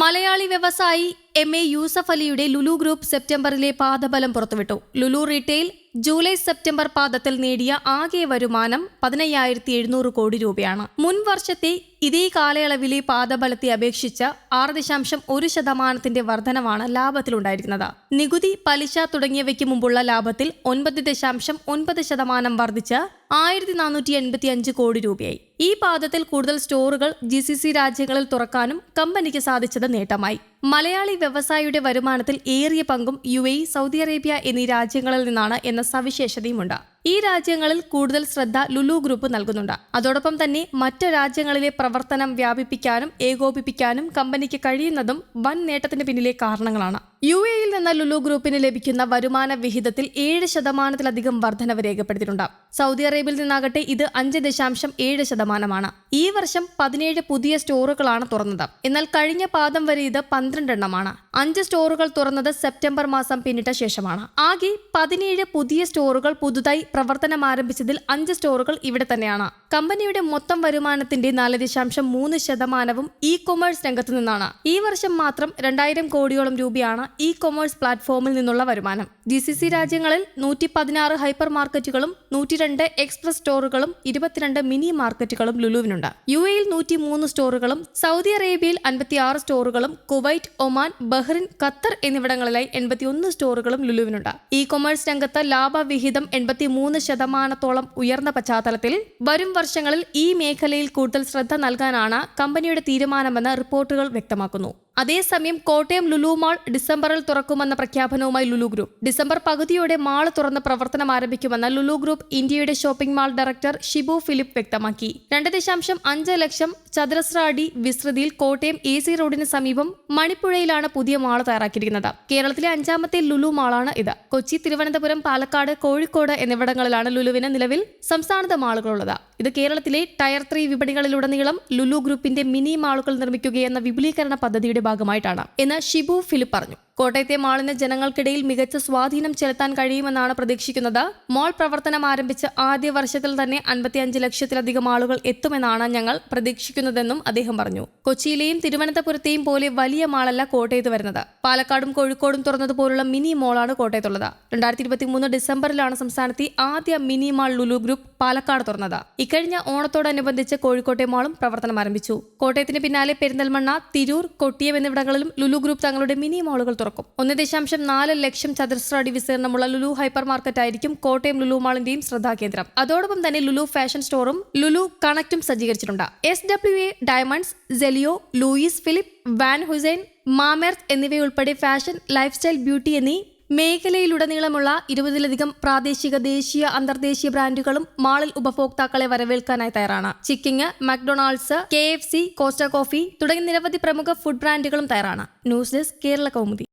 മലയാളി വ്യവസായി M A Yusuf അലിയുടെ Lulu group സെപ്റ്റംബറിലെ പാദബലം പുറത്തുവിട്ടു. ലുലു റീറ്റെയിൽ ജൂലൈ സെപ്റ്റംബർ പാദത്തിൽ നേടിയ ആകെ വരുമാനം പതിനയ്യായിരത്തി എഴുന്നൂറ് കോടി രൂപയാണ്. മുൻ വർഷത്തെ ഇതേ കാലയളവിലെ പാദബലത്തെ അപേക്ഷിച്ച് ആറ് ദശാംശം ഒരു ശതമാനത്തിന്റെ വർധനവാണ് ലാഭത്തിലുണ്ടായിരിക്കുന്നത്. നികുതി പലിശ തുടങ്ങിയവയ്ക്ക് മുമ്പുള്ള ലാഭത്തിൽ ഒൻപത് ദശാംശം ഒൻപത് ശതമാനം വർദ്ധിച്ച് ആയിരത്തി നാനൂറ്റി എൺപത്തി അഞ്ച് കോടി രൂപയായി. ഈ പാദത്തിൽ കൂടുതൽ സ്റ്റോറുകൾ ജി സി സി രാജ്യങ്ങളിൽ തുറക്കാനും കമ്പനിക്ക് സാധിച്ചത് നേട്ടമായി. മലയാളി വ്യവസായിയുടെ വരുമാനത്തിൽ ഏറിയ പങ്കും യു എ സൗദി അറേബ്യ എന്നീ രാജ്യങ്ങളിൽ നിന്നാണ് എന്ന സവിശേഷതയുമുണ്ട്. ഈ രാജ്യങ്ങളിൽ കൂടുതൽ ശ്രദ്ധ ലുലു ഗ്രൂപ്പ് നൽകുന്നുണ്ട്. അതോടൊപ്പം തന്നെ മറ്റ് രാജ്യങ്ങളിലെ പ്രവർത്തനം വ്യാപിപ്പിക്കാനും ഏകോപിപ്പിക്കാനും കമ്പനിക്ക് കഴിയുന്നതും വൻ നേട്ടത്തിന് പിന്നിലെ കാരണങ്ങളാണ്. യു എയിൽ നിന്ന് ലുലു ഗ്രൂപ്പിന് ലഭിക്കുന്ന വരുമാന വിഹിതത്തിൽ ഏഴ് ശതമാനത്തിലധികം വർധനവ് രേഖപ്പെടുത്തിയിട്ടുണ്ട്. സൗദി അറേബ്യയിൽ നിന്നാകട്ടെ ഇത് അഞ്ച് ദശാംശം ഏഴ് ശതമാനമാണ്. ഈ വർഷം പതിനേഴ് പുതിയ സ്റ്റോറുകളാണ് തുറന്നത്. എന്നാൽ കഴിഞ്ഞ പാദം വരെ ഇത് പന്ത്രണ്ടെണ്ണമാണ്. അഞ്ച് സ്റ്റോറുകൾ തുറന്നത് സെപ്റ്റംബർ മാസം പിന്നിട്ട ശേഷമാണ്. ആകെ പതിനേഴ് പുതിയ സ്റ്റോറുകൾ പുതുതായി പ്രവർത്തനം ആരംഭിച്ചതിൽ അഞ്ച് സ്റ്റോറുകൾ ഇവിടെ തന്നെയാണ്. കമ്പനിയുടെ മൊത്തം വരുമാനത്തിന്റെ നാല് ദശാംശം മൂന്ന് ശതമാനവും ഇ കൊമേഴ്സ് രംഗത്തു നിന്നാണ്. ഈ വർഷം മാത്രം രണ്ടായിരം കോടിയോളം രൂപയാണ് ഇ കൊമേഴ്സ് പ്ലാറ്റ്ഫോമിൽ നിന്നുള്ള വരുമാനം. ജി സി സി രാജ്യങ്ങളിൽ നൂറ്റി പതിനാറ് ഹൈപ്പർ മാർക്കറ്റുകളും നൂറ്റിരണ്ട് എക്സ്പ്രസ് സ്റ്റോറുകളും ഇരുപത്തിരണ്ട് മിനി മാർക്കറ്റുകളും ലുലുവിനുണ്ട്. യു എയിൽ നൂറ്റി മൂന്ന് സ്റ്റോറുകളും സൗദി അറേബ്യയിൽ അൻപത്തിയാറ് സ്റ്റോറുകളും കുവൈറ്റ് ഒമാൻ ബഹ്റിൻ ഖത്തർ എന്നിവിടങ്ങളിലായി എൺപത്തിയൊന്ന് സ്റ്റോറുകളും ലുലുവിനുണ്ട്. ഇ കൊമേഴ്സ് രംഗത്ത് ലാഭവിഹിതം എൺപത്തിമൂന്ന് ശതമാനത്തോളം ഉയർന്ന പശ്ചാത്തലത്തിൽ വരും വർഷങ്ങളിൽ ഈ മേഖലയിൽ കൂടുതൽ ശ്രദ്ധ നൽകാനാണ് കമ്പനിയുടെ തീരുമാനമെന്ന് റിപ്പോർട്ടുകൾ വ്യക്തമാക്കുന്നു. അതേസമയം കോട്ടയം ലുലു മാൾ ഡിസംബറിൽ തുറക്കുമെന്ന പ്രഖ്യാപനവുമായി ലുലു ഗ്രൂപ്പ്. ഡിസംബർ പകുതിയോടെ മാൾ തുറന്ന് പ്രവർത്തനം ആരംഭിക്കുമെന്ന് ലുലു ഗ്രൂപ്പ് ഇന്ത്യയുടെ shopping mall director Shibu Philip വ്യക്തമാക്കി. രണ്ട് ദശാംശം അഞ്ച് ലക്ഷം ചതുരശ്ര അടി വിസ്തൃതിയിൽ കോട്ടയം എ സി റോഡിന് സമീപം മണിപ്പുഴയിലാണ് പുതിയ മാൾ തയ്യാറാക്കിയിരിക്കുന്നത്. കേരളത്തിലെ അഞ്ചാമത്തെ ലുലു മാളാണ് ഇത്. കൊച്ചി തിരുവനന്തപുരം പാലക്കാട് കോഴിക്കോട് എന്നിവിടങ്ങളിലാണ് ലുലുവിന് നിലവിൽ സംസ്ഥാനത്തെ മാളുകളുള്ളത്. ഇത് കേരളത്തിലെ ടയർ ത്രീ വിപണികളിലുടനീളം ലുലു ഗ്രൂപ്പിന്റെ മിനി മാളുകൾ നിർമ്മിക്കുകയെന്ന വിപുലീകരണ പദ്ധതിയുടെ ഭാഗമായിട്ടാണ് എന്ന് ഷിബു ഫിലിപ്പ് പറഞ്ഞു. കോട്ടയത്തെ മാളിന് ജനങ്ങൾക്കിടയിൽ മികച്ച സ്വാധീനം ചെലുത്താൻ കഴിയുമെന്നാണ് പ്രതീക്ഷിക്കുന്നത്. മോൾ പ്രവർത്തനം ആരംഭിച്ച ആദ്യ വർഷത്തിൽ തന്നെ അൻപത്തിയഞ്ച് ലക്ഷത്തിലധികം ആളുകൾ എത്തുമെന്നാണ് ഞങ്ങൾ പ്രതീക്ഷിക്കുന്നതെന്നും അദ്ദേഹം പറഞ്ഞു. കൊച്ചിയിലെയും തിരുവനന്തപുരത്തെയും പോലെ വലിയ മാളല്ല കോട്ടയത്ത് വരുന്നത്. പാലക്കാടും കോഴിക്കോടും തുറന്നതുപോലുള്ള മിനി മോളാണ് കോട്ടയത്തുള്ളത്. രണ്ടായിരത്തി ഇരുപത്തി മൂന്ന് ഡിസംബറിലാണ് സംസ്ഥാനത്തെ ആദ്യ mini mall Lulu group Palakkad തുറന്നത്. ഇക്കഴിഞ്ഞ ഓണത്തോടനുബന്ധിച്ച് കോഴിക്കോട്ടെ മാളും പ്രവർത്തനം ആരംഭിച്ചു. കോട്ടയത്തിന് പിന്നാലെ പെരിന്തൽമണ്ണ തിരൂർ കൊട്ടിയം എന്നിവിടങ്ങളിലും ലുലു ഗ്രൂപ്പ് തങ്ങളുടെ മിനി മാളുകൾ തുറക്കും ഒന്ന് ദശാംശം നാല് ലക്ഷം ചതുരശ്ര അടി വിസ്തീർണമുള്ള ലുലു ഹൈപ്പർ മാർക്കറ്റ് ആയിരിക്കും കോട്ടയം ലുലു മാളിന്റെയും ശ്രദ്ധാകേന്ദ്രം. അതോടൊപ്പം തന്നെ ലുലു ഫാഷൻ സ്റ്റോറും ലുലു കണക്റ്റും സജ്ജീകരിച്ചിട്ടുണ്ട്. S W A diamonds Celio Louis Philippe Van Heusen Mamaearth എന്നിവയുൾപ്പെടെ ഫാഷൻ ലൈഫ് സ്റ്റൈൽ ബ്യൂട്ടി എന്നീ മേഖലയിലുടനീളമുള്ള ഇരുപതിലധികം പ്രാദേശിക ദേശീയ അന്തർദേശീയ ബ്രാൻഡുകളും മാളിൽ ഉപഭോക്താക്കളെ വരവേൽക്കാനായി തയ്യാറാണ്. Chicking McDonald's K F C Costa coffee തുടങ്ങിയ നിരവധി പ്രമുഖ ഫുഡ് ബ്രാൻഡുകളും തയ്യാറാണ്. News desk Kerala Kaumudi.